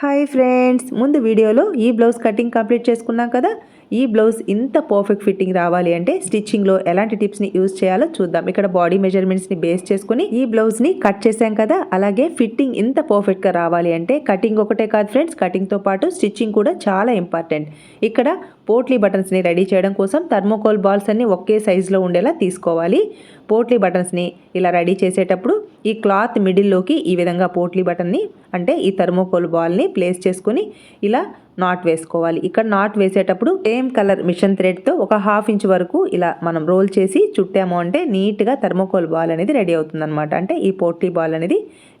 Hi friends ముందు వీడియోలో ఈ బ్లౌజ్ కటింగ్ కంప్లీట్ చేసుకున్నాం కదా. ఈ బ్లౌజ్ ఇంత పర్ఫెక్ట్ ఫిట్టింగ్ రావాలి అంటే స్టిచ్చింగ్లో ఎలాంటి టిప్స్ని యూజ్ చేయాలో చూద్దాం. ఇక్కడ బాడీ మెజర్మెంట్స్ని బేస్ చేసుకుని ఈ బ్లౌజ్ని కట్ చేసాం కదా. అలాగే ఫిట్టింగ్ ఇంత పర్ఫెక్ట్గా రావాలి అంటే కటింగ్ ఒకటే కాదు ఫ్రెండ్స్ కటింగ్తో పాటు స్టిచ్చింగ్ కూడా చాలా ఇంపార్టెంట్ ఇక్కడ పోట్లీ బటన్స్ని రెడీ చేయడం కోసం థర్మోకోల్ బాల్స్ అన్ని ఒకే సైజులో ఉండేలా తీసుకోవాలి. పోట్లీ బటన్స్ని ఇలా రెడీ చేసేటప్పుడు ఈ క్లాత్ మిడిల్లోకి ఈ విధంగా పోట్లీ బటన్ని అంటే ఈ థర్మోకోల్ బాల్ని ప్లేస్ చేసుకుని ఇలా నాట్ వేసుకోవాలి. ఇక్కడ నాట్ వేసేటప్పుడు సేమ్ కలర్ మిషన్ థ్రెడ్తో ఒక హాఫ్ ఇంచ్ వరకు ఇలా మనం రోల్ చేసి చుట్టాము అంటే నీట్గా థర్మోకోల్ బాల్ అనేది రెడీ అవుతుంది అనమాట అంటే ఈ పోట్లీ బాల్ అనేది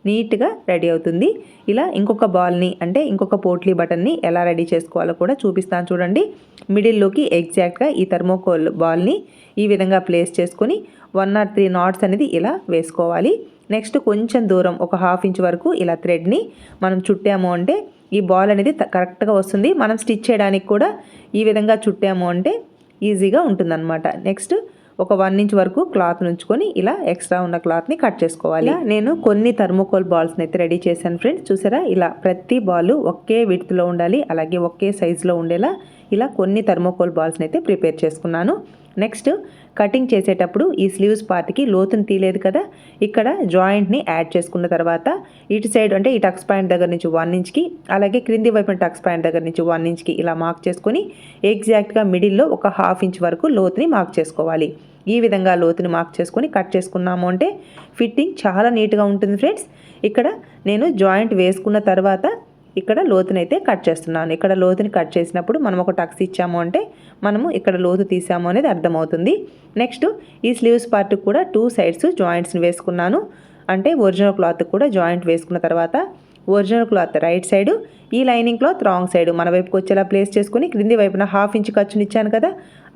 నీట్గా రెడీ అవుతుంది. ఇలా ఇంకొక బాల్ని అంటే ఇంకొక పోట్లీ బటన్ని ఎలా రెడీ చేసుకోవాలో కూడా చూపిస్తాను చూడండి. మిడిల్లోకి ఎగ్జాక్ట్గా ఈ థర్మోకోల్ బాల్ని ఈ విధంగా ప్లేస్ చేసుకొని వన్ ఆర్ త్రీ నాట్స్ అనేది ఇలా వేసుకోవాలి. నెక్స్ట్ కొంచెం దూరం ఒక హాఫ్ ఇంచ్ వరకు ఇలా థ్రెడ్ని మనం చుట్టాము అంటే ఈ బాల్ అనేది కరెక్ట్గా వస్తుంది. మనం స్టిచ్ చేయడానికి కూడా ఈ విధంగా చుట్టాము అంటే ఈజీగా ఉంటుందన్నమాట. నెక్స్ట్ ఒక వన్ ఇంచ్ వరకు క్లాత్ ఉంచుకొని ఇలా ఎక్స్ట్రా ఉన్న క్లాత్ని కట్ చేసుకోవాలి. నేను కొన్ని థర్మోకోల్ బాల్స్ని అయితే రెడీ చేశాను ఫ్రెండ్స్. చూసారా? ఇలా ప్రతి బాల్ ఒకే విడ్త్లో ఉండాలి. అలాగే ఒకే సైజులో ఉండేలా ఇలా కొన్ని థర్మోకోల్ బాల్స్ని అయితే ప్రిపేర్ చేసుకున్నాను. నెక్స్ట్ కటింగ్ చేసేటప్పుడు ఈ స్లీవ్స్ పార్ట్కి లోతుని తీయలేదు కదా. ఇక్కడ జాయింట్ని యాడ్ చేసుకున్న తర్వాత ఇటు సైడ్ అంటే ఈ టక్స్ పాయింట్ దగ్గర నుంచి వన్ ఇంచ్కి అలాగే క్రింది వైపున టక్స్ పాయింట్ దగ్గర నుంచి వన్ ఇంచ్కి ఇలా మార్క్ చేసుకొని ఎగ్జాక్ట్గా మిడిల్లో ఒక హాఫ్ ఇంచ్ వరకు లోతుని మార్క్ చేసుకోవాలి. ఈ విధంగా లోతుని మార్క్ చేసుకొని కట్ చేసుకున్నాము అంటే ఫిట్టింగ్ చాలా నీట్గా ఉంటుంది ఫ్రెండ్స్ ఇక్కడ నేను జాయింట్ వేసుకున్న తర్వాత ఇక్కడ లోతునైతే కట్ చేస్తున్నాను. ఇక్కడ లోతుని కట్ చేసినప్పుడు మనం ఒక టక్స్ ఇచ్చాము అంటే మనము ఇక్కడ లోతు తీసాము అనేది అర్థమవుతుంది. నెక్స్ట్ ఈ స్లీవ్స్ పార్ట్ కూడా టూ సైడ్స్ జాయింట్స్ని వేసుకున్నాను. అంటే ఒరిజినల్ క్లాత్ కూడా జాయింట్ వేసుకున్న తర్వాత ఒరిజినల్ క్లాత్ రైట్ సైడు ఈ లైనింగ్ క్లాత్ రాంగ్ సైడ్ మన వైపుకి వచ్చేలా ప్లేస్ చేసుకుని క్రింది వైపున హాఫ్ ఇంచ్ ఖర్చుని ఇచ్చాను కదా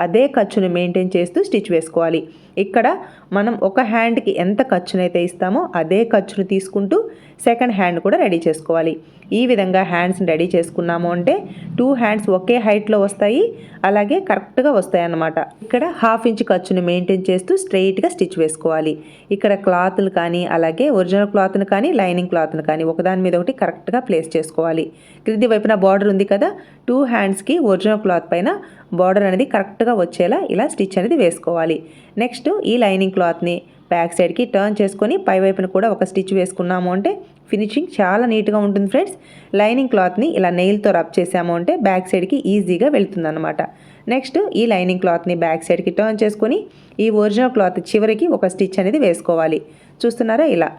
అదే ఖర్చును మెయింటైన్ చేస్తూ స్టిచ్ వేసుకోవాలి. ఇక్కడ మనం ఒక హ్యాండ్కి ఎంత ఖర్చునైతే ఇస్తామో అదే ఖర్చును తీసుకుంటూ సెకండ్ హ్యాండ్ కూడా రెడీ చేసుకోవాలి. ఈ విధంగా హ్యాండ్స్ని రెడీ చేసుకున్నాము అంటే టూ హ్యాండ్స్ ఒకే హైట్లో వస్తాయి అలాగే కరెక్ట్గా వస్తాయి అన్నమాట. ఇక్కడ హాఫ్ ఇంచ్ ఖర్చును మెయింటైన్ చేస్తూ స్ట్రెయిట్గా స్టిచ్ వేసుకోవాలి. ఇక్కడ క్లాత్లు కానీ అలాగే ఒరిజినల్ క్లాత్ను కానీ లైనింగ్ క్లాత్ను కానీ ఒకదాని మీద ఒకటి కరెక్ట్గా ప్లేస్ చేసుకోవాలి. క్రింది వైపున బార్డర్ ఉంది కదా టూ హ్యాండ్స్కి ఒరిజినల్ క్లాత్ పైన బార్డర్ అనేది కరెక్ట్గా వచ్చేలా ఇలా స్టిచ్ అనేది వేసుకోవాలి. నెక్స్ట్ ఈ లైనింగ్ క్లాత్ని బ్యాక్ సైడ్కి టర్న్ చేసుకొని పై వైపున కూడా ఒక స్టిచ్ వేసుకున్నాము అంటే ఫినిషింగ్ చాలా నీట్గా ఉంటుంది ఫ్రెండ్స్ లైనింగ్ క్లాత్ని ఇలా నెయిల్తో రబ్ చేసాము అంటే బ్యాక్ సైడ్కి ఈజీగా వెళ్తుంది అనమాట నెక్స్ట్ ఈ లైనింగ్ క్లాత్ని బ్యాక్ సైడ్కి టర్న్ చేసుకొని ఈ ఒరిజినల్ క్లాత్ చివరికి ఒక స్టిచ్ అనేది వేసుకోవాలి. చూస్తున్నారా ఇలా?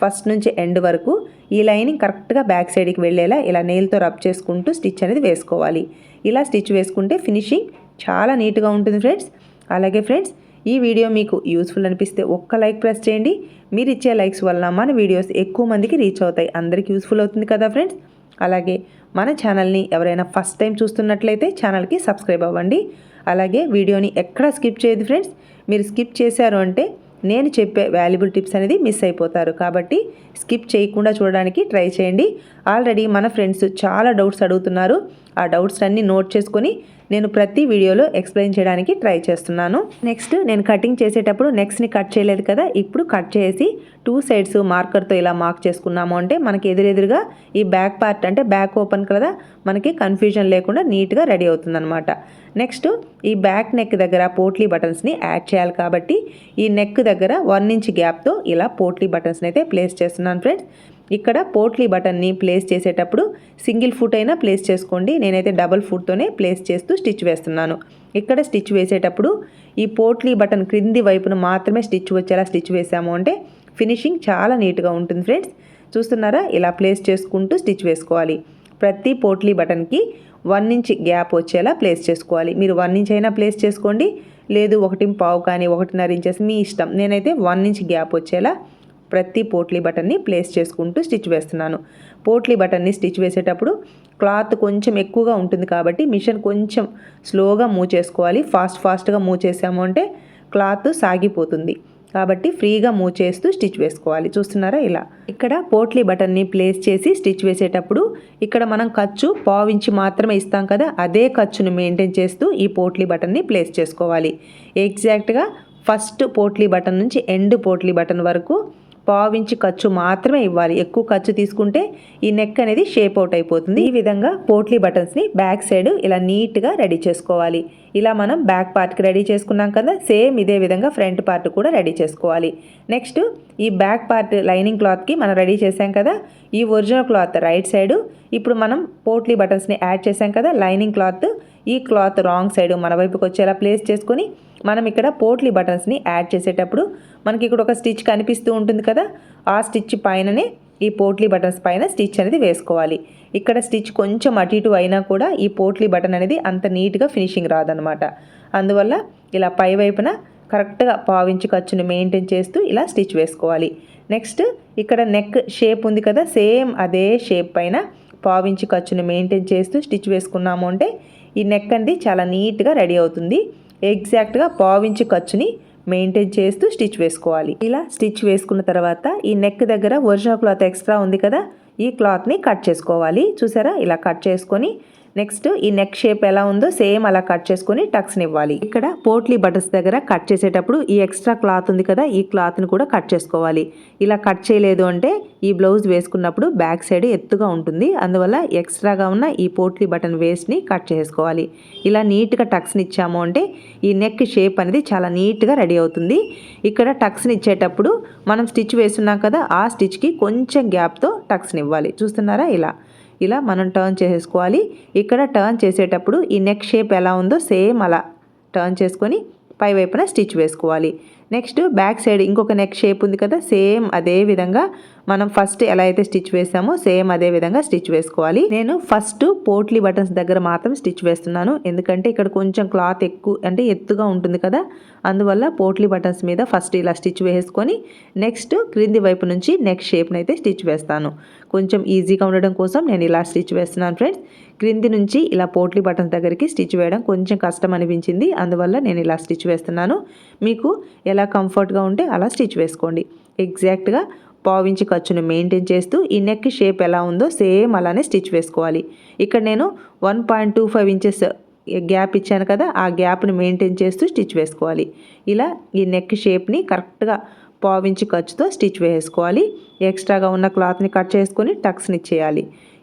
ఫస్ట్ నుంచి ఎండ్ వరకు ఈ లైనింగ్ కరెక్ట్గా బ్యాక్ సైడ్కి వెళ్ళేలా ఇలా నెయిల్తో రబ్ చేసుకుంటూ స్టిచ్ అనేది వేసుకోవాలి. ఇలా స్టిచ్ వేసుకుంటే ఫినిషింగ్ చాలా నీట్గా ఉంటుంది ఫ్రెండ్స్. అలాగే ఫ్రెండ్స్ ఈ వీడియో మీకు యూస్ఫుల్ అనిపిస్తే ఒక్క లైక్ ప్రెస్ చేయండి. మీరు ఇచ్చే లైక్స్ వల్ల మన వీడియోస్ ఎక్కువ మందికి రీచ్ అవుతాయి. అందరికీ యూస్ఫుల్ అవుతుంది కదా ఫ్రెండ్స్? అలాగే మన ఛానల్ని ఎవరైనా ఫస్ట్ టైం చూస్తున్నట్లయితే ఛానల్కి సబ్స్క్రైబ్ అవ్వండి. అలాగే వీడియోని ఎక్కడా స్కిప్ చేయదు ఫ్రెండ్స్. మీరు స్కిప్ చేశారు అంటే నేను చెప్పే వాల్యుబుల్ టిప్స్ అనేది మిస్ అయిపోతారు. కాబట్టి స్కిప్ చేయకుండా చూడడానికి ట్రై చేయండి. ఆల్రెడీ మన ఫ్రెండ్స్ చాలా డౌట్స్ అడుగుతున్నారు. ఆ డౌట్స్ అన్నీ నోట్ చేసుకొని నేను ప్రతి వీడియోలో ఎక్స్ప్లెయిన్ చేయడానికి ట్రై చేస్తున్నాను. నెక్స్ట్ నేను కటింగ్ చేసేటప్పుడు నెక్స్ట్ని కట్ చేయలేదు కదా ఇప్పుడు కట్ చేసి టూ సైడ్స్ మార్కర్తో ఇలా మార్క్ చేసుకున్నాము అంటే మనకి ఎదురెదురుగా ఈ బ్యాక్ పార్ట్ అంటే బ్యాక్ ఓపెన్ కదా మనకి కన్ఫ్యూజన్ లేకుండా నీట్గా రెడీ అవుతుందన్నమాట. నెక్స్ట్ ఈ బ్యాక్ నెక్ దగ్గర పోట్లీ బటన్స్ని యాడ్ చేయాలి కాబట్టి ఈ నెక్ దగ్గర వన్ ఇంచ్ గ్యాప్తో ఇలా పోట్లీ బటన్స్ని అయితే ప్లేస్ చేస్తున్నాను ఫ్రెండ్స్. ఇక్కడ పోట్లీ బటన్ని ప్లేస్ చేసేటప్పుడు సింగిల్ ఫుట్ అయినా ప్లేస్ చేసుకోండి. నేనైతే డబల్ ఫుట్తోనే ప్లేస్ చేస్తూ స్టిచ్ వేస్తున్నాను. ఇక్కడ స్టిచ్ వేసేటప్పుడు ఈ పోట్లీ బటన్ క్రింది వైపున మాత్రమే స్టిచ్ వచ్చేలా స్టిచ్ వేసాము అంటే ఫినిషింగ్ చాలా నీట్గా ఉంటుంది ఫ్రెండ్స్ చూస్తున్నారా? ఇలా ప్లేస్ చేసుకుంటూ స్టిచ్ వేసుకోవాలి. ప్రతి పోట్లీ బటన్కి వన్ ఇంచ్ గ్యాప్ వచ్చేలా ప్లేస్ చేసుకోవాలి. మీరు వన్ ఇంచ్ అయినా ప్లేస్ చేసుకోండి. లేదు ఒకటి పావు కానీ ఒకటిన్నర ఇంచెస్ మీ ఇష్టం. నేనైతే వన్ ఇంచ్ గ్యాప్ వచ్చేలా ప్రతి పోట్లీ బటన్ని ప్లేస్ చేసుకుంటూ స్టిచ్ వేస్తున్నాను. పోట్లీ బటన్ని స్టిచ్ వేసేటప్పుడు క్లాత్ కొంచెం ఎక్కువగా ఉంటుంది కాబట్టి మిషన్ కొంచెం స్లోగా మూవ్ చేసుకోవాలి. ఫాస్ట్ ఫాస్ట్గా మూవ్ చేసాము అంటే క్లాత్ సాగిపోతుంది. కాబట్టి ఫ్రీగా మూవ్ చేస్తూ స్టిచ్ వేసుకోవాలి. చూస్తున్నారా ఇలా? ఇక్కడ పోట్లీ బటన్ని ప్లేస్ చేసి స్టిచ్ వేసేటప్పుడు ఇక్కడ మనం ఖర్చు పావించి మాత్రమే ఇస్తాం కదా అదే ఖర్చును మెయింటైన్ చేస్తూ ఈ పోట్లీ బటన్ని ప్లేస్ చేసుకోవాలి. ఎగ్జాక్ట్గా ఫస్ట్ పోట్లీ బటన్ నుంచి ఎండ్ పోట్లీ బటన్ వరకు పావించి ఖర్చు మాత్రమే ఇవ్వాలి. ఎక్కువ ఖర్చు తీసుకుంటే ఈ నెక్ అనేది షేప్ అవుట్ అయిపోతుంది. ఈ విధంగా పోట్లీ బటన్స్ని బ్యాక్ సైడ్ ఇలా నీట్గా రెడీ చేసుకోవాలి. ఇలా మనం బ్యాక్ పార్ట్కి రెడీ చేసుకున్నాం కదా సేమ్ ఇదే విధంగా ఫ్రంట్ పార్ట్ కూడా రెడీ చేసుకోవాలి. నెక్స్ట్ ఈ బ్యాక్ పార్ట్ లైనింగ్ క్లాత్కి మనం రెడీ చేసాం కదా ఈ ఒరిజినల్ క్లాత్ రైట్ సైడు ఇప్పుడు మనం పోట్లీ బటన్స్ని యాడ్ చేసాం కదా లైనింగ్ క్లాత్ ఈ క్లాత్ రాంగ్ సైడ్ మన వైపుకి వచ్చేలా ప్లేస్ చేసుకొని మనం ఇక్కడ పోట్లీ బటన్స్ని యాడ్ చేసేటప్పుడు మనకి ఇక్కడ ఒక స్టిచ్ కనిపిస్తూ ఉంటుంది కదా ఆ స్టిచ్ పైననే ఈ పోట్లీ బటన్స్ పైన స్టిచ్ అనేది వేసుకోవాలి. ఇక్కడ స్టిచ్ కొంచెం అటు ఇటు అయినా కూడా ఈ పోట్లీ బటన్ అనేది అంత నీట్గా ఫినిషింగ్ రాదనమాట అందువల్ల ఇలా పై వైపున కరెక్ట్గా పావించి ఖర్చుని మెయింటైన్ చేస్తూ ఇలా స్టిచ్ వేసుకోవాలి. నెక్స్ట్ ఇక్కడ నెక్ షేప్ ఉంది కదా సేమ్ అదే షేప్ పైన పావించి ఖర్చుని మెయింటైన్ చేస్తూ స్టిచ్ వేసుకున్నాము అంటే ఈ నెక్ అనేది చాలా నీట్గా రెడీ అవుతుంది. ఎగ్జాక్ట్గా పావించి ఖర్చుని మెయింటైన్ చేస్తూ స్టిచ్ వేసుకోవాలి. ఇలా స్టిచ్ వేసుకున్న తర్వాత ఈ నెక్ దగ్గర ఒరిజినల్ క్లాత్ ఎక్స్ట్రా ఉంది కదా ఈ క్లాత్ని కట్ చేసుకోవాలి. చూసారా? ఇలా కట్ చేసుకొని నెక్స్ట్ ఈ నెక్ షేప్ ఎలా ఉందో సేమ్ అలా కట్ చేసుకొని టక్స్ని ఇవ్వాలి. ఇక్కడ పోట్లీ బటన్స్ దగ్గర కట్ చేసేటప్పుడు ఈ ఎక్స్ట్రా క్లాత్ ఉంది కదా ఈ క్లాత్ని కూడా కట్ చేసుకోవాలి. ఇలా కట్ చేయలేదు అంటే ఈ బ్లౌజ్ వేసుకున్నప్పుడు బ్యాక్ సైడ్ ఎత్తుగా ఉంటుంది. అందువల్ల ఎక్స్ట్రాగా ఉన్న ఈ పోట్లీ బటన్ వేస్ట్ని కట్ చేసుకోవాలి. ఇలా నీట్గా టక్స్ని ఇచ్చాము అంటే ఈ నెక్ షేప్ అనేది చాలా నీట్గా రెడీ అవుతుంది. ఇక్కడ టక్స్ని ఇచ్చేటప్పుడు మనం స్టిచ్ వేస్తున్నాం కదా ఆ స్టిచ్కి కొంచెం గ్యాప్తో టక్స్ని ఇవ్వాలి. చూస్తున్నారా ఇలా? ఇలా మనం టర్న్ చేసేసుకోవాలి ఇక్కడ టర్న్ చేసేటప్పుడు ఈ నెక్ షేప్ ఎలా ఉందో సేమ్ అలా టర్న్ చేసుకొని పై వైపున స్టిచ్ వేసుకోవాలి. నెక్స్ట్ బ్యాక్ సైడ్ ఇంకొక నెక్ షేప్ ఉంది కదా సేమ్ అదే విధంగా మనం ఫస్ట్ ఎలా అయితే స్టిచ్ వేసామో సేమ్ అదే విధంగా స్టిచ్ వేసుకోవాలి. నేను ఫస్ట్ పోట్లీ బటన్స్ దగ్గర మాత్రం స్టిచ్ వేస్తున్నాను. ఎందుకంటే ఇక్కడ కొంచెం క్లాత్ ఎక్కువ అంటే ఎత్తుగా ఉంటుంది కదా. అందువల్ల పోట్లీ బటన్స్ మీద ఫస్ట్ ఇలా స్టిచ్ వేసుకొని నెక్స్ట్ క్రింది వైపు నుంచి నెక్స్ట్ షేప్ని అయితే స్టిచ్ వేస్తాను. కొంచెం ఈజీగా ఉండడం కోసం నేను ఇలా స్టిచ్ వేస్తున్నాను ఫ్రెండ్స్ క్రింది నుంచి ఇలా పోట్లీ బటన్స్ దగ్గరికి స్టిచ్ వేయడం కొంచెం కష్టం అనిపించింది. అందువల్ల నేను ఇలా స్టిచ్ వేస్తున్నాను. మీకు ఎలా కంఫర్ట్గా ఉంటే అలా స్టిచ్ వేసుకోండి. ఎగ్జాక్ట్గా పావించి ఖర్చును మెయింటైన్ చేస్తూ ఈ నెక్ షేప్ ఎలా ఉందో సేమ్ అలానే స్టిచ్ వేసుకోవాలి. ఇక్కడ నేను one point two five inches gap ఇచ్చాను కదా ఆ గ్యాప్ని మెయింటైన్ చేస్తూ స్టిచ్ వేసుకోవాలి. ఇలా ఈ నెక్ షేప్ని కరెక్ట్గా పావించి ఖర్చుతో స్టిచ్ వేసుకోవాలి. ఎక్స్ట్రాగా ఉన్న క్లాత్ని కట్ చేసుకొని టక్స్ని ఇచ్చేయాలి.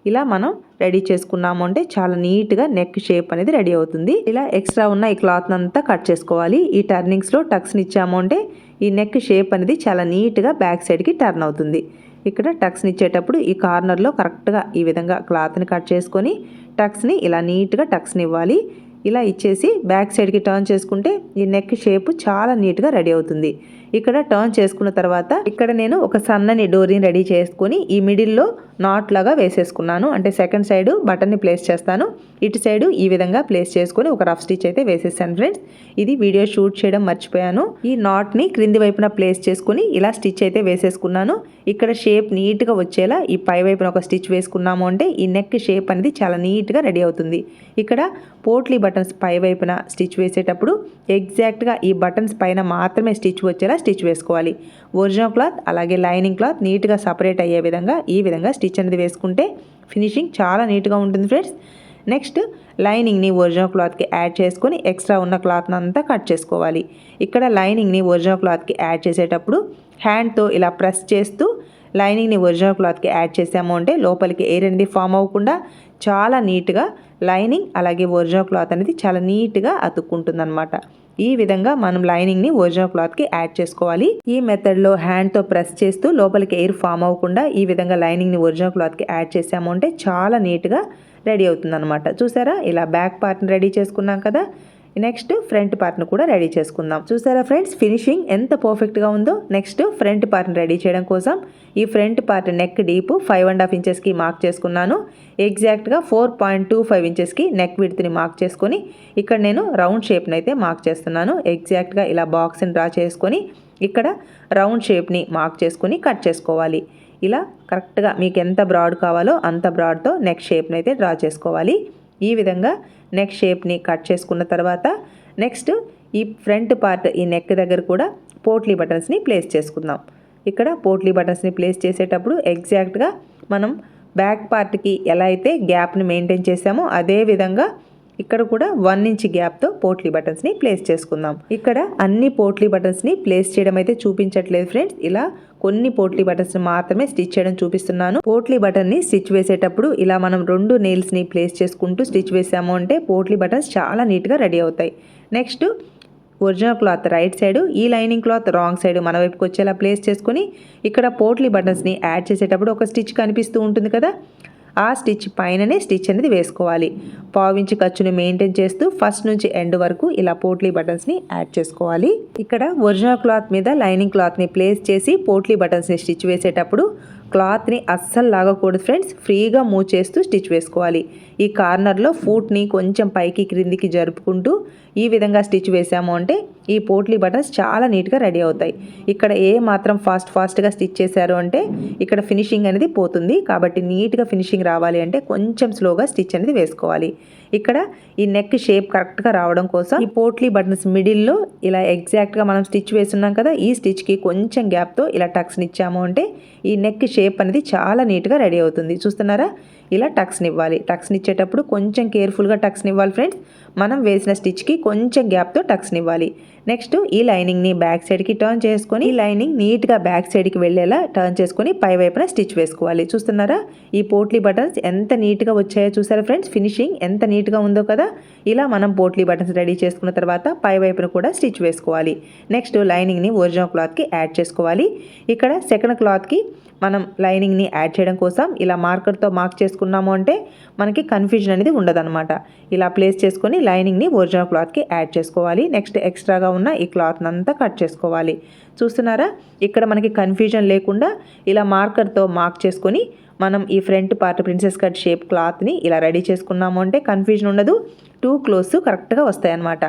ఇలా మనం రెడీ చేసుకున్నాము అంటే చాలా నీట్గా నెక్ షేప్ అనేది రెడీ అవుతుంది. ఇలా ఎక్స్ట్రా ఉన్న ఈ క్లాత్ అంతా కట్ చేసుకోవాలి. ఈ టర్నింగ్స్లో టక్స్ని ఇచ్చాము అంటే ఈ నెక్ షేప్ అనేది చాలా నీట్గా బ్యాక్ సైడ్కి టర్న్ అవుతుంది. ఇక్కడ టక్స్ని ఇచ్చేటప్పుడు ఈ కార్నర్లో కరెక్ట్గా ఈ విధంగా క్లాత్ని కట్ చేసుకొని టక్స్ని ఇలా నీట్గా టక్స్ని ఇవ్వాలి. ఇలా ఇచ్చేసి బ్యాక్ సైడ్కి టర్న్ చేసుకుంటే ఈ నెక్ షేప్ చాలా నీట్గా రెడీ అవుతుంది. ఇక్కడ టర్న్ చేసుకున్న తర్వాత ఇక్కడ నేను ఒక సన్నని డోరీని రెడీ చేసుకొని ఈ మిడిల్లో నాట్ లాగా వేసేసుకున్నాను. అంటే సెకండ్ సైడ్ బటన్ని ప్లేస్ చేస్తాను. ఇటు సైడ్ ఈ విధంగా ప్లేస్ చేసుకొని ఒక రఫ్ స్టిచ్ అయితే వేసేసాను ఫ్రెండ్స్ ఇది వీడియో షూట్ చేయడం మర్చిపోయాను. ఈ నాట్ని క్రింది వైపున ప్లేస్ చేసుకుని ఇలా స్టిచ్ అయితే వేసేసుకున్నాను. ఇక్కడ షేప్ నీట్గా వచ్చేలా ఈ పై వైపున ఒక స్టిచ్ వేసుకున్నాము అంటే ఈ నెక్ షేప్ అనేది చాలా నీట్గా రెడీ అవుతుంది. ఇక్కడ పోట్లీ బటన్స్ పై వైపున స్టిచ్ వేసేటప్పుడు ఎగ్జాక్ట్గా ఈ బటన్స్ పైన మాత్రమే స్టిచ్ వచ్చేలా స్టిచ్ వేసుకోవాలి. ఒరిజినల్ క్లాత్ అలాగే లైనింగ్ క్లాత్ నీట్గా సపరేట్ అయ్యే విధంగా ఈ విధంగా స్టిచ్ అనేది వేసుకుంటే ఫినిషింగ్ చాలా నీట్గా ఉంటుంది ఫ్రెండ్స్. నెక్స్ట్ లైనింగ్ని ఒరిజినల్ క్లాత్కి యాడ్ చేసుకొని ఎక్స్ట్రా ఉన్న క్లాత్ని అంతా కట్ చేసుకోవాలి. ఇక్కడ లైనింగ్ని ఒరిజినల్ క్లాత్కి యాడ్ చేసేటప్పుడు హ్యాండ్తో ఇలా ప్రెస్ చేస్తూ లైనింగ్ని ఒరిజినల్ క్లాత్కి యాడ్ చేసాము అంటే లోపలికి ఎయిర్ అనేది ఫామ్ అవ్వకుండా చాలా నీట్గా లైనింగ్ అలాగే ఒరిజినల్ క్లాత్ అనేది చాలా నీట్గా అతుక్కుంటుంది ఈ విధంగా మనం లైనింగ్ని ఒరిజినల్ క్లాత్కి యాడ్ చేసుకోవాలి. ఈ మెథడ్లో హ్యాండ్తో ప్రెస్ చేస్తూ లోపలికి ఎయిర్ ఫామ్ అవ్వకుండా ఈ విధంగా లైనింగ్ని ఒరిజినల్ క్లాత్కి యాడ్ చేసాము అంటే చాలా నీట్గా రెడీ అవుతుందన్నమాట. చూసారా? ఇలా బ్యాక్ పార్ట్ని రెడీ చేసుకున్నాం కదా? నెక్స్ట్ ఫ్రంట్ పార్ట్ను కూడా రెడీ చేసుకుందాం. చూసారా ఫ్రెండ్స్? ఫినిషింగ్ ఎంత పర్ఫెక్ట్గా ఉందో నెక్స్ట్ ఫ్రంట్ పార్ట్ని రెడీ చేయడం కోసం ఈ front part neck deep five and half ఇంచెస్కి మార్క్ చేసుకున్నాను. ఎగ్జాక్ట్గా ఫోర్ పాయింట్ టూ ఫైవ్ ఇంచెస్కి నెక్ విడ్త్ని మార్క్ చేసుకొని ఇక్కడ నేను రౌండ్ షేప్ని అయితే మార్క్ చేస్తున్నాను. ఎగ్జాక్ట్గా ఇలా బాక్స్ని డ్రా చేసుకొని ఇక్కడ రౌండ్ షేప్ని మార్క్ చేసుకొని కట్ చేసుకోవాలి. ఇలా కరెక్ట్గా మీకు ఎంత బ్రాడ్ కావాలో అంత బ్రాడ్తో నెక్ షేప్ని అయితే డ్రా చేసుకోవాలి. ఈ విధంగా నెక్ షేప్ని కట్ చేసుకున్న తర్వాత నెక్స్ట్ ఈ ఫ్రంట్ పార్ట్ ఈ నెక్ దగ్గర కూడా పోట్లీ బటన్స్ని ప్లేస్ చేసుకుందాం. ఇక్కడ పోట్లీ బటన్స్ని ప్లేస్ చేసేటప్పుడు ఎగ్జాక్ట్గా మనం బ్యాక్ పార్ట్కి ఎలా అయితే గ్యాప్ని మెయింటైన్ చేసామో అదే విధంగా ఇక్కడ కూడా వన్ ఇంచ్ గ్యాప్తో పోట్లీ బటన్స్ని ప్లేస్ చేసుకుందాం. ఇక్కడ అన్ని పోట్లీ బటన్స్ని ప్లేస్ చేయడం అయితే చూపించట్లేదు ఫ్రెండ్స్ ఇలా కొన్ని పోట్లీ బటన్స్ మాత్రమే స్టిచ్ చేయడం చూపిస్తున్నాను. పోట్లీ బటన్ని స్టిచ్ వేసేటప్పుడు ఇలా మనం రెండు నెయిల్స్ని ప్లేస్ చేసుకుంటూ స్టిచ్ వేసాము అంటే పోట్లీ బటన్స్ చాలా నీట్గా రెడీ అవుతాయి. Next original cloth right side ఈ లైనింగ్ క్లాత్ రాంగ్ సైడ్ మన వైపుకి వచ్చేలా ప్లేస్ చేసుకొని ఇక్కడ పోట్లీ బటన్స్ని యాడ్ చేసేటప్పుడు ఒక స్టిచ్ కనిపిస్తూ ఉంటుంది కదా? ఆ స్టిచ్ పైననే స్టిచ్ అనేది వేసుకోవాలి. పావించి ఖర్చుని మెయింటైన్ చేస్తూ ఫస్ట్ నుంచి ఎండ్ వరకు ఇలా పోట్లీ బటన్స్ని యాడ్ చేసుకోవాలి. ఇక్కడ ఒరిజినల్ క్లాత్ మీద లైనింగ్ క్లాత్ని ప్లేస్ చేసి పోట్లీ బటన్స్ని స్టిచ్ వేసేటప్పుడు క్లాత్ని అస్సలు లాగకూడదు ఫ్రెండ్స్. ఫ్రీగా మూవ్ చేస్తూ స్టిచ్ వేసుకోవాలి. ఈ కార్నర్లో ఫూట్ని కొంచెం పైకి క్రిందికి జరుపుకుంటూ ఈ విధంగా స్టిచ్ వేసాము అంటే ఈ పోట్లీ బటన్స్ చాలా నీట్గా రెడీ అవుతాయి. ఇక్కడ ఏ మాత్రం ఫాస్ట్ ఫాస్ట్గా స్టిచ్ చేశారు అంటే ఇక్కడ ఫినిషింగ్ అనేది పోతుంది. కాబట్టి నీట్గా ఫినిషింగ్ రావాలి అంటే కొంచెం స్లోగా స్టిచ్ అనేది వేసుకోవాలి. ఇక్కడ ఈ నెక్ షేప్ కరెక్ట్గా రావడం కోసం ఈ పోట్లీ బటన్స్ మిడిల్లో ఇలా ఎగ్జాక్ట్గా మనం స్టిచ్ వేస్తున్నాం కదా ఈ స్టిచ్కి కొంచెం గ్యాప్తో ఇలా టక్స్ని ఇచ్చాము అంటే ఈ నెక్ షేప్ అనేది చాలా నీట్గా రెడీ అవుతుంది. చూస్తున్నారా? ఇలా టక్స్ని ఇవ్వాలి టక్స్ని ఇచ్చేటప్పుడు కొంచెం కేర్ఫుల్గా టక్స్ని ఇవ్వాలి ఫ్రెండ్స్. మనం వేసిన స్టిచ్కి కొంచెం గ్యాప్తో టక్స్ని ఇవ్వాలి నెక్స్ట్ ఈ లైనింగ్ని బ్యాక్ సైడ్కి టర్న్ చేసుకొని ఈ లైనింగ్ నీట్గా బ్యాక్ సైడ్కి వెళ్ళేలా టర్న్ చేసుకొని పై వైపున స్టిచ్ వేసుకోవాలి. చూస్తున్నారా? ఈ పోట్లీ బటన్స్ ఎంత నీట్గా వచ్చాయో చూసారా ఫ్రెండ్స్? ఫినిషింగ్ ఎంత నీట్గా ఉందో కదా? ఇలా మనం పోట్లీ బటన్స్ రెడీ చేసుకున్న తర్వాత పై వైపున కూడా స్టిచ్ వేసుకోవాలి. నెక్స్ట్ లైనింగ్ని ఒరిజినల్ క్లాత్కి యాడ్ చేసుకోవాలి. ఇక్కడ సెకండ్ క్లాత్కి మనం లైనింగ్ని యాడ్ చేయడం కోసం ఇలా మార్కర్తో మార్క్ చేసుకున్నాము అంటే మనకి కన్ఫ్యూజన్ అనేది ఉండదన్నమాట. ఇలా ప్లేస్ చేసుకొని లైనింగ్ని ఒరిజినల్ క్లాత్కి యాడ్ చేసుకోవాలి. నెక్స్ట్ ఎక్స్ట్రాగా ఉన్న ఈ క్లాత్ని అంతా కట్ చేసుకోవాలి. చూస్తున్నారా? ఇక్కడ మనకి కన్ఫ్యూజన్ లేకుండా ఇలా మార్కర్తో మార్క్ చేసుకొని మనం ఈ front part princess cut shape క్లాత్ని ఇలా రెడీ చేసుకున్నాము అంటే కన్ఫ్యూజన్ ఉండదు. టూ క్లోత్స్ కరెక్ట్గా వస్తాయన్నమాట.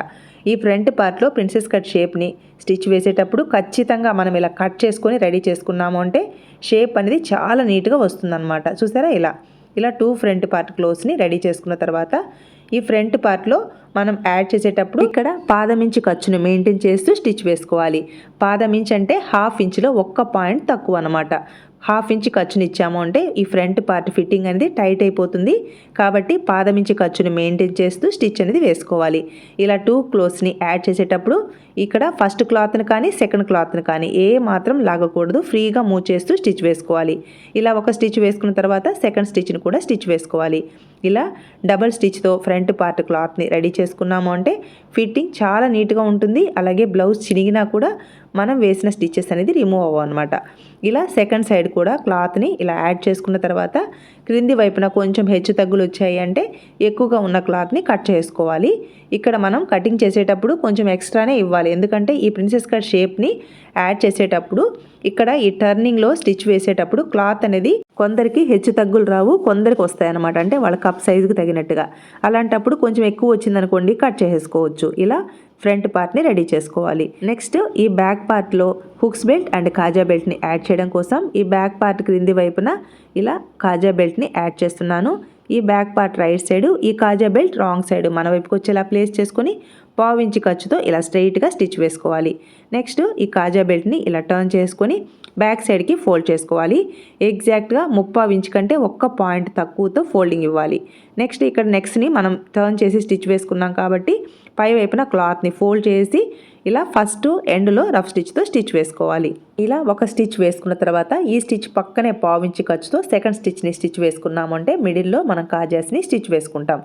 ఈ ఫ్రంట్ పార్ట్లో ప్రిన్సెస్ కట్ షేప్ని స్టిచ్ వేసేటప్పుడు ఖచ్చితంగా మనం ఇలా కట్ చేసుకొని రెడీ చేసుకున్నాము అంటే షేప్ అనేది చాలా నీట్గా వస్తుందన్నమాట. చూసారా ఇలా? ఇలా టూ ఫ్రంట్ పార్ట్ క్లోత్స్ని రెడీ చేసుకున్న తర్వాత ఈ ఫ్రంట్ పార్ట్లో మనం యాడ్ చేసేటప్పుడు ఇక్కడ పాదం ఇంచు ఖర్చును మెయింటైన్ చేస్తూ స్టిచ్ వేసుకోవాలి. పాదం ఇంచు అంటే హాఫ్ ఇంచ్లో ఒక్క పాయింట్ తక్కువ అనమాట హాఫ్ ఇంచ్ ఖర్చుని ఇచ్చాము అంటే ఈ ఫ్రంట్ పార్ట్ ఫిట్టింగ్ అనేది టైట్ అయిపోతుంది. కాబట్టి పాదం ఇంచ్ ఖర్చును మెయింటైన్ చేస్తూ స్టిచ్ అనేది వేసుకోవాలి. ఇలా టూ క్లోత్స్ని యాడ్ చేసేటప్పుడు ఇక్కడ ఫస్ట్ క్లాత్ని కానీ సెకండ్ క్లాత్ని కానీ ఏ మాత్రం లాగకూడదు. ఫ్రీగా మూవ్ చేస్తూ స్టిచ్ వేసుకోవాలి. ఇలా ఒక స్టిచ్ వేసుకున్న తర్వాత సెకండ్ స్టిచ్ని కూడా స్టిచ్ వేసుకోవాలి. ఇలా డబల్ స్టిచ్తో ఫ్రంట్ పార్ట్ క్లాత్ని రెడీ చేసుకున్నాము అంటే ఫిట్టింగ్ చాలా నీట్గా ఉంటుంది. అలాగే బ్లౌజ్ చినిగినా కూడా మనం వేసిన స్టిచ్చెస్ అనేది రిమూవ్ అవ్వవు అనమాట ఇలా సెకండ్ సైడ్ కూడా క్లాత్ని ఇలా యాడ్ చేసుకున్న తర్వాత క్రింది వైపున కొంచెం హెచ్చు తగ్గులు వచ్చాయి అంటే ఎక్కువగా ఉన్న క్లాత్ని కట్ చేసుకోవాలి. ఇక్కడ మనం కటింగ్ చేసేటప్పుడు కొంచెం ఎక్స్ట్రానే ఇవ్వాలి. ఎందుకంటే ఈ ప్రిన్సెస్ కట్ షేప్ని యాడ్ చేసేటప్పుడు ఇక్కడ ఈ టర్నింగ్లో స్టిచ్ వేసేటప్పుడు క్లాత్ అనేది కొందరికి హెచ్చు తగ్గులు రావు కొందరికి వస్తాయనమాట అంటే వాళ్ళ కప్ సైజుకి తగినట్టుగా. అలాంటప్పుడు కొంచెం ఎక్కువ వచ్చిందనుకోండి కట్ చేసేసుకోవచ్చు. ఇలా ఫ్రంట్ పార్ట్ని రెడీ చేసుకోవాలి. నెక్స్ట్ ఈ బ్యాక్ పార్ట్లో హుక్స్ బెల్ట్ అండ్ కాజా బెల్ట్ని యాడ్ చేయడం కోసం ఈ బ్యాక్ పార్ట్ క్రింది వైపున ఇలా కాజా బెల్ట్ని యాడ్ చేస్తున్నాను. ఈ బ్యాక్ పార్ట్ రైట్ సైడ్ ఈ కాజా బెల్ట్ రాంగ్ సైడ్. మన వైపుకి వచ్చేలా ప్లేస్ చేసుకొని పావించి ఖర్చుతో ఇలా స్ట్రైట్గా స్టిచ్ వేసుకోవాలి. నెక్స్ట్ ఈ కాజా బెల్ట్ని ఇలా టర్న్ చేసుకొని బ్యాక్ సైడ్కి ఫోల్డ్ చేసుకోవాలి. ఎగ్జాక్ట్గా ముప్పావు ఇంచ్ కంటే ఒక్క పాయింట్ తక్కువతో ఫోల్డింగ్ ఇవ్వాలి. నెక్స్ట్ ఇక్కడ నెక్స్ట్ని మనం టర్న్ చేసి స్టిచ్ వేసుకున్నాం కాబట్టి పై వైపున క్లాత్ని ఫోల్డ్ చేసి ఇలా ఫస్ట్ ఎండ్లో రఫ్ స్టిచ్తో స్టిచ్ వేసుకోవాలి. ఇలా ఒక స్టిచ్ వేసుకున్న తర్వాత ఈ స్టిచ్ పక్కనే పావించి ఖర్చుతో సెకండ్ స్టిచ్ని స్టిచ్ వేసుకున్నామంటే మిడిల్లో మనం కాజాస్ని స్టిచ్ వేసుకుంటాం.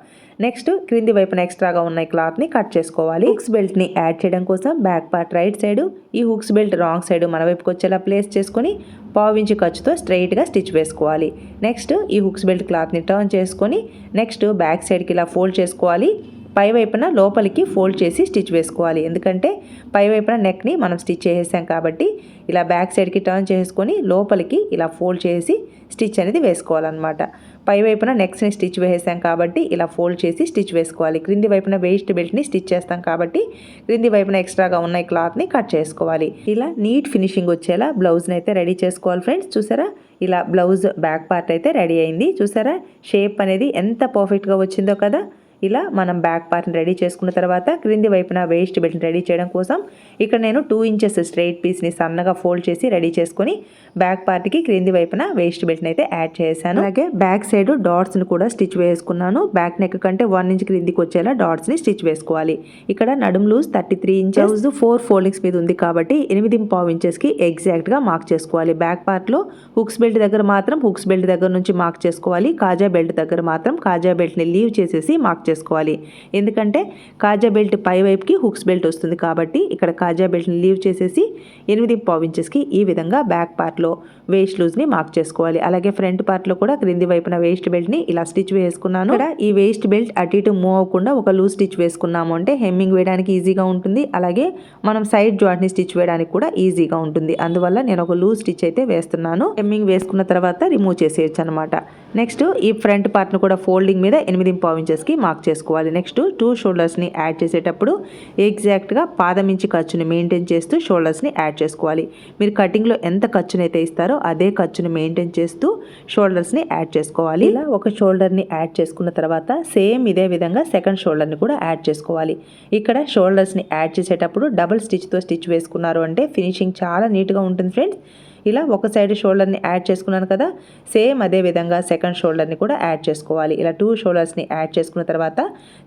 నెక్స్ట్ క్రింది వైపున ఎక్స్ట్రాగా ఉన్న క్లాత్ని కట్ చేసుకోవాలి. హుక్స్ బెల్ట్ని యాడ్ చేయడం కోసం బ్యాక్ పార్ట్ రైట్ సైడ్ ఈ హుక్స్ బెల్ట్ రాంగ్ సైడ్ మన వైపుకి వచ్చేలా ప్లేస్ చేసుకొని పావించి ఖర్చుతో స్ట్రైట్గా స్టిచ్ వేసుకోవాలి. నెక్స్ట్ ఈ హుక్స్ బెల్ట్ క్లాత్ని టర్న్ చేసుకొని నెక్స్ట్ బ్యాక్ సైడ్కి ఇలా ఫోల్డ్ చేసుకోవాలి. పై వైపున లోపలికి ఫోల్డ్ చేసి స్టిచ్ వేసుకోవాలి. ఎందుకంటే పై వైపున నెక్ని మనం స్టిచ్ చేసేసాం కాబట్టి ఇలా బ్యాక్ సైడ్కి టర్న్ చేసుకొని లోపలికి ఇలా ఫోల్డ్ చేసి స్టిచ్ అనేది వేసుకోవాలన్నమాట. పై వైపున నెక్స్ట్ని స్టిచ్ వేసాం కాబట్టి ఇలా ఫోల్డ్ చేసి స్టిచ్ వేసుకోవాలి. క్రింది వైపున వేస్ట్ బెల్ట్ని స్టిచ్ చేస్తాం కాబట్టి క్రింది వైపున ఎక్స్ట్రాగా ఉన్న క్లాత్ని కట్ చేసుకోవాలి. ఇలా నీట్ ఫినిషింగ్ వచ్చేలా బ్లౌజ్ని అయితే రెడీ చేసుకోవాలి ఫ్రెండ్స్. చూసారా? ఇలా బ్లౌజ్ బ్యాక్ పార్ట్ అయితే రెడీ అయింది. చూసారా? షేప్ అనేది ఎంత పర్ఫెక్ట్గా వచ్చిందో కదా? ఇలా మనం బ్యాక్ పార్ట్ని రెడీ చేసుకున్న తర్వాత క్రింది వైపున వేస్ట్ బెల్ట్ని రెడీ చేయడం కోసం ఇక్కడ నేను టూ ఇంచెస్ స్ట్రైట్ పీస్ని సన్నగా ఫోల్డ్ చేసి రెడీ చేసుకొని బ్యాక్ పార్ట్కి క్రింది వైపున వేస్ట్ బెల్ట్ని అయితే యాడ్ చేశాను. అలాగే బ్యాక్ సైడ్ డాట్స్ని కూడా స్టిచ్ వేసుకున్నాను. బ్యాక్ నెక్ కంటే వన్ ఇంచ్ క్రిందికి వచ్చేలా డాట్స్ని స్టిచ్ వేసుకోవాలి. ఇక్కడ నడుము loose thirty three inches four foldings మీద ఉంది కాబట్టి ఎనిమిది పావు ఇంచెస్కి ఎగ్జాక్ట్గా మార్క్ చేసుకోవాలి. బ్యాక్ పార్ట్లో హుక్స్ బెల్ట్ దగ్గర మాత్రం హుక్స్ బెల్ట్ దగ్గర నుంచి మార్క్ చేసుకోవాలి. కాజా బెల్ట్ దగ్గర మాత్రం కాజా బెల్ట్ని లీవ్ చేసేసి మార్క్ చేసుకోవాలి. ఎందుకంటే కాజా బెల్ట్ పై వైపుకి హుక్స్ బెల్ట్ వస్తుంది కాబట్టి ఇక్కడ కాజా బెల్ట్ని లీవ్ చేసేసి ఎనిమిది పావు ఇంచెస్కి ఈ విధంగా బ్యాక్ పార్ట్లో వేస్ట్ లూజ్ని మార్క్ చేసుకోవాలి. అలాగే ఫ్రంట్ పార్ట్లో కూడా క్రింది వైపున వేస్ట్ బెల్ట్ని ఇలా స్టిచ్ వేసుకున్నాను. ఇక్కడ ఈ వేస్ట్ బెల్ట్ అటు ఇటు మూవ్ అవ్వకుండా ఒక లూజ్ స్టిచ్ వేసుకున్నాము అంటే హెమ్మింగ్ వేయడానికి ఈజీగా ఉంటుంది. అలాగే మనం సైడ్ జాయింట్ని స్టిచ్ వేయడానికి కూడా ఈజీగా ఉంటుంది. అందువల్ల నేను ఒక లూజ్ స్టిచ్ అయితే వేస్తున్నాను. హెమ్మింగ్ వేసుకున్న తర్వాత రిమూవ్ చేసేయచ్చు అనమాట నెక్స్ట్ ఈ ఫ్రంట్ పార్ట్ను కూడా ఫోల్డింగ్ మీద ఎనిమిది పావు ఇంచెస్కి మార్క్ చేసుకోవాలి. నెక్స్ట్ టూ షోల్డర్స్ని యాడ్ చేసేటప్పుడు ఎగ్జాక్ట్గా పాదం ఇంచి ఖర్చుని మెయింటైన్ చేస్తూ షోల్డర్స్ని యాడ్ చేసుకోవాలి. మీరు కటింగ్లో ఎంత ఖర్చునైతే ఇస్తారో అదే ఖర్చుని మెయింటైన్ చేస్తూ షోల్డర్స్ని యాడ్ చేసుకోవాలి. ఇలా ఒక షోల్డర్ని యాడ్ చేసుకున్న తర్వాత సేమ్ ఇదే విధంగా సెకండ్ షోల్డర్ని కూడా యాడ్ చేసుకోవాలి. ఇక్కడ షోల్డర్స్ని యాడ్ చేసేటప్పుడు డబుల్ స్టిచ్తో స్టిచ్ వేసుకున్నారు అంటే ఫినిషింగ్ చాలా నీట్గా ఉంటుంది ఫ్రెండ్స్. ఇలా ఒక సైడ్ షోల్డర్ని యాడ్ చేసుకున్నాను కదా సేమ్ అదే విధంగా సెకండ్ షోల్డర్ని కూడా యాడ్ చేసుకోవాలి. ఇలా టూ షోల్డర్స్ని యాడ్ చేసుకున్న తర్వాత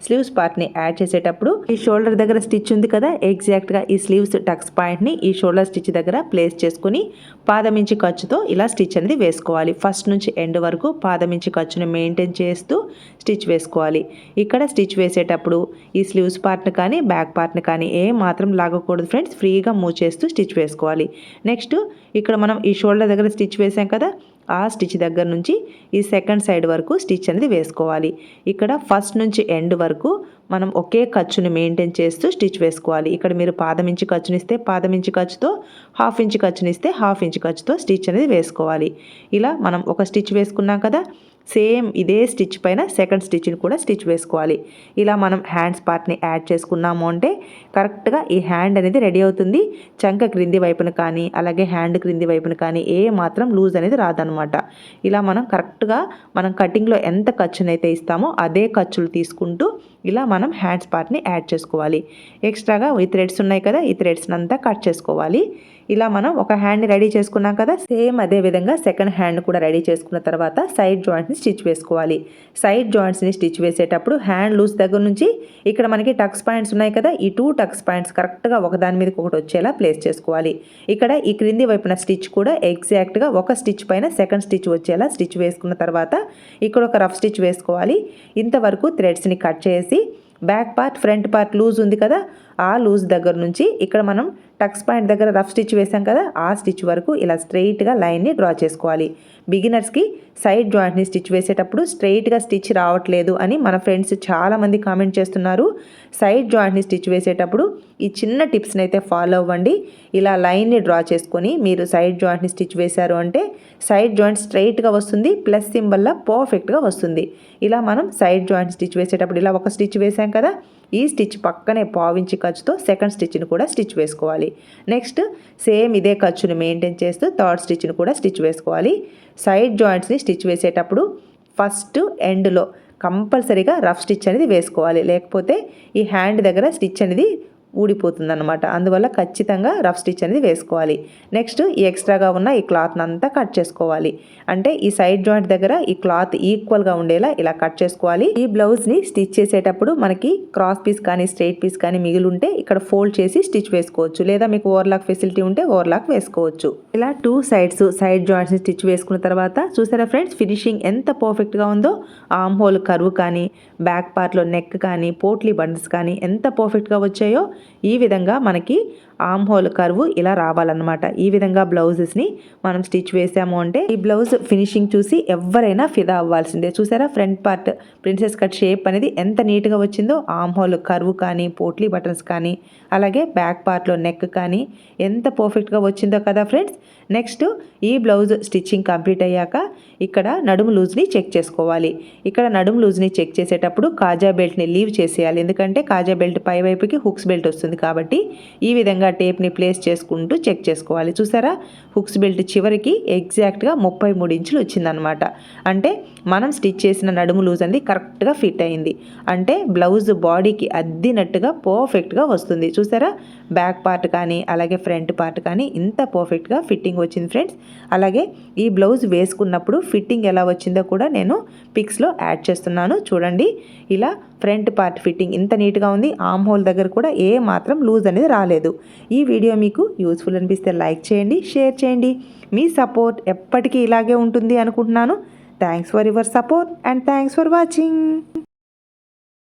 స్లీవ్స్ పార్ట్ని యాడ్ చేసేటప్పుడు ఈ షోల్డర్ దగ్గర స్టిచ్ ఉంది కదా ఎగ్జాక్ట్గా ఈ స్లీవ్స్ టక్స్ పాయింట్ని ఈ షోల్డర్ స్టిచ్ దగ్గర ప్లేస్ చేసుకుని పాదమించి ఖర్చుతో ఇలా స్టిచ్ అనేది వేసుకోవాలి. ఫస్ట్ నుంచి ఎండ్ వరకు పాదమించి ఖర్చుని మెయింటైన్ చేస్తూ స్టిచ్ వేసుకోవాలి. ఇక్కడ స్టిచ్ వేసేటప్పుడు ఈ స్లీవ్స్ పార్ట్ని కానీ బ్యాక్ పార్ట్ని కానీ ఏ మాత్రం లాగకూడదు ఫ్రెండ్స్. ఫ్రీగా మూవ్ చేస్తూ స్టిచ్ వేసుకోవాలి. నెక్స్ట్ ఇక్కడ మనం ఈ షోల్డర్ దగ్గర స్టిచ్ వేసాం కదా ఆ స్టిచ్ దగ్గర నుంచి ఈ సెకండ్ సైడ్ వరకు స్టిచ్ అనేది వేసుకోవాలి. ఇక్కడ ఫస్ట్ నుంచి ఎండ్ వరకు మనం ఒకే ఖర్చుని మెయింటైన్ చేస్తూ స్టిచ్ వేసుకోవాలి. ఇక్కడ మీరు పాదం ఇంచి ఖర్చునిస్తే పాదం ఇంచి ఖర్చుతో హాఫ్ ఇంచ్ ఖర్చునిస్తే హాఫ్ ఇంచ్ ఖర్చుతో స్టిచ్ అనేది వేసుకోవాలి. ఇలా మనం ఒక స్టిచ్ వేసుకున్నాం కదా సేమ్ ఇదే స్టిచ్ పైన సెకండ్ స్టిచ్ని కూడా స్టిచ్ వేసుకోవాలి. ఇలా మనం హ్యాండ్స్ పార్ట్ని యాడ్ చేసుకున్నాము అంటే కరెక్ట్గా ఈ హ్యాండ్ అనేది రెడీ అవుతుంది. చంక క్రింది వైపున కానీ అలాగే హ్యాండ్ క్రింది వైపున కానీ ఏ మాత్రం లూజ్ అనేది రాదనమాట. ఇలా మనం కరెక్ట్గా మనం కటింగ్లో ఎంత ఖర్చునైతే ఇస్తామో అదే ఖర్చులు తీసుకుంటూ ఇలా మనం హ్యాండ్స్ పార్ట్ని యాడ్ చేసుకోవాలి. ఎక్స్ట్రాగా ఈ థ్రెడ్స్ ఉన్నాయి కదా ఈ థ్రెడ్స్ని అంతా కట్ చేసుకోవాలి. ఇలా మనం ఒక హ్యాండ్ని రెడీ చేసుకున్నాం కదా సేమ్ అదే విధంగా సెకండ్ హ్యాండ్ కూడా రెడీ చేసుకున్న తర్వాత సైడ్ జాయింట్స్ని స్టిచ్ వేసుకోవాలి. సైడ్ జాయింట్స్ని స్టిచ్ వేసేటప్పుడు హ్యాండ్ లూజ్ దగ్గర నుంచి ఇక్కడ మనకి టక్స్ పాయింట్స్ ఉన్నాయి కదా ఈ టూ టక్స్ పాయింట్స్ కరెక్ట్గా ఒకదాని మీదకి ఒకటి వచ్చేలా ప్లేస్ చేసుకోవాలి. ఇక్కడ ఈ క్రింది వైపున స్టిచ్ కూడా ఎగ్జాక్ట్గా ఒక స్టిచ్ పైన సెకండ్ స్టిచ్ వచ్చేలా స్టిచ్ వేసుకున్న తర్వాత ఇక్కడ ఒక రఫ్ స్టిచ్ వేసుకోవాలి. ఇంతవరకు థ్రెడ్స్ని కట్ చేసి back part front part loose ఉంది కదా ఆ లూజ్ దగ్గర నుంచి ఇక్కడ మనం టక్స్ పాయింట్ దగ్గర రఫ్ స్టిచ్ వేసాం కదా ఆ స్టిచ్ వరకు ఇలా స్ట్రెయిట్గా లైన్ని డ్రా చేసుకోవాలి. బిగినర్స్కి సైడ్ జాయింట్ని స్టిచ్ వేసేటప్పుడు స్ట్రెయిట్గా స్టిచ్ రావట్లేదు అని మన ఫ్రెండ్స్ చాలామంది కామెంట్ చేస్తున్నారు. సైడ్ జాయింట్ని స్టిచ్ వేసేటప్పుడు ఈ చిన్న టిప్స్ని అయితే ఫాలో అవ్వండి. ఇలా లైన్ని డ్రా చేసుకొని మీరు సైడ్ జాయింట్ని స్టిచ్ వేశారు అంటే సైడ్ జాయింట్ స్ట్రైట్గా వస్తుంది ప్లస్ సింబల్లా పర్ఫెక్ట్గా వస్తుంది. ఇలా మనం సైడ్ జాయింట్ స్టిచ్ వేసేటప్పుడు ఇలా ఒక స్టిచ్ వేసాం కదా ఈ స్టిచ్ పక్కనే పావించి ఖర్చుతో సెకండ్ స్టిచ్ని కూడా స్టిచ్ వేసుకోవాలి. నెక్స్ట్ సేమ్ ఇదే ఖర్చును మెయింటైన్ చేస్తూ థర్డ్ స్టిచ్ని కూడా స్టిచ్ వేసుకోవాలి. సైడ్ జాయింట్స్ని స్టిచ్ వేసేటప్పుడు ఫస్ట్ ఎండ్లో కంపల్సరీగా రఫ్ స్టిచ్ అనేది వేసుకోవాలి. లేకపోతే ఈ హ్యాండ్ దగ్గర స్టిచ్ అనేది ఊడిపోతుందన్నమాట. అందువల్ల ఖచ్చితంగా రఫ్ స్టిచ్ అనేది వేసుకోవాలి. నెక్స్ట్ ఈ ఎక్స్ట్రాగా ఉన్న ఈ క్లాత్ని అంతా కట్ చేసుకోవాలి. అంటే ఈ సైడ్ జాయింట్ దగ్గర ఈ క్లాత్ ఈక్వల్గా ఉండేలా ఇలా కట్ చేసుకోవాలి. ఈ బ్లౌజ్ని స్టిచ్ చేసేటప్పుడు మనకి క్రాస్ పీస్ కానీ స్ట్రైట్ పీస్ కానీ మిగిలి ఉంటే ఇక్కడ ఫోల్డ్ చేసి స్టిచ్ వేసుకోవచ్చు. లేదా మీకు ఓవర్లాక్ ఫెసిలిటీ ఉంటే ఓవర్లాక్ వేసుకోవచ్చు. ఇలా టూ సైడ్స్ సైడ్ జాయింట్స్ని స్టిచ్ వేసుకున్న తర్వాత చూసారా ఫ్రెండ్స్ ఫినిషింగ్ ఎంత పర్ఫెక్ట్గా ఉందో ఆమ్ హోల్ కరువు కానీ బ్యాక్ పార్ట్లో నెక్ కానీ పోట్లీ బండ్స్ కానీ ఎంత పర్ఫెక్ట్గా వచ్చాయో ఈ విధంగా మనకి ఆమ్ హోల్ కర్వ్ ఇలా రావాలన్నమాట. ఈ విధంగా బ్లౌజెస్ని మనం స్టిచ్ వేసాము అంటే ఈ బ్లౌజ్ ఫినిషింగ్ చూసి ఎవరైనా ఫిదా అవ్వాల్సిందే. చూసారా front part princess cut shape అనేది ఎంత నీట్గా వచ్చిందో? ఆమ్ హోల్ కర్వ్ కానీ పోట్లీ బటన్స్ కానీ అలాగే బ్యాక్ పార్ట్లో నెక్ కానీ ఎంత పర్ఫెక్ట్గా వచ్చిందో కదా ఫ్రెండ్స్? నెక్స్ట్ ఈ బ్లౌజ్ స్టిచ్చింగ్ కంప్లీట్ అయ్యాక ఇక్కడ నడుము లూజ్ని చెక్ చేసుకోవాలి. ఇక్కడ నడుము లూజ్ని చెక్ చేసేటప్పుడు కాజా బెల్ట్ని లీవ్ చేసేయాలి. ఎందుకంటే కాజా బెల్ట్ పై వైపుకి హుక్స్ బెల్ట్ వస్తుంది కాబట్టి ఈ విధంగా టేప్ని ప్లేస్ చేసుకుంటూ చెక్ చేసుకోవాలి. చూసారా? హుక్స్ బెల్ట్ చివరికి ఎగ్జాక్ట్గా ముప్పై మూడు ఇంచులు వచ్చిందనమాట అంటే మనం స్టిచ్ చేసిన నడుము లూజ్ అనేది కరెక్ట్గా ఫిట్ అయింది. అంటే బ్లౌజ్ బాడీకి అద్దినట్టుగా పర్ఫెక్ట్గా వస్తుంది. చూసారా? బ్యాక్ పార్ట్ కానీ అలాగే ఫ్రంట్ పార్ట్ కానీ ఇంత పర్ఫెక్ట్గా ఫిట్టింగ్ వచ్చింది ఫ్రెండ్స్. అలాగే ఈ బ్లౌజ్ వేసుకున్నప్పుడు ఫిట్టింగ్ ఎలా వచ్చిందో కూడా నేను పిక్స్లో యాడ్ చేస్తున్నాను. చూడండి. ఇలా ఫ్రంట్ పార్ట్ ఫిట్టింగ్ ఇంత నీట్గా ఉంది. ఆమ్ హోల్ దగ్గర కూడా ఏ మాత్రం లూజ్ అనేది రాలేదు. ఈ వీడియో మీకు యూస్ఫుల్ అనిపిస్తే లైక్ చేయండి షేర్ చేయండి. మీ సపోర్ట్ ఎప్పటికీ ఇలాగే ఉంటుంది అనుకుంటున్నాను. Thanks for your support and thanks for watching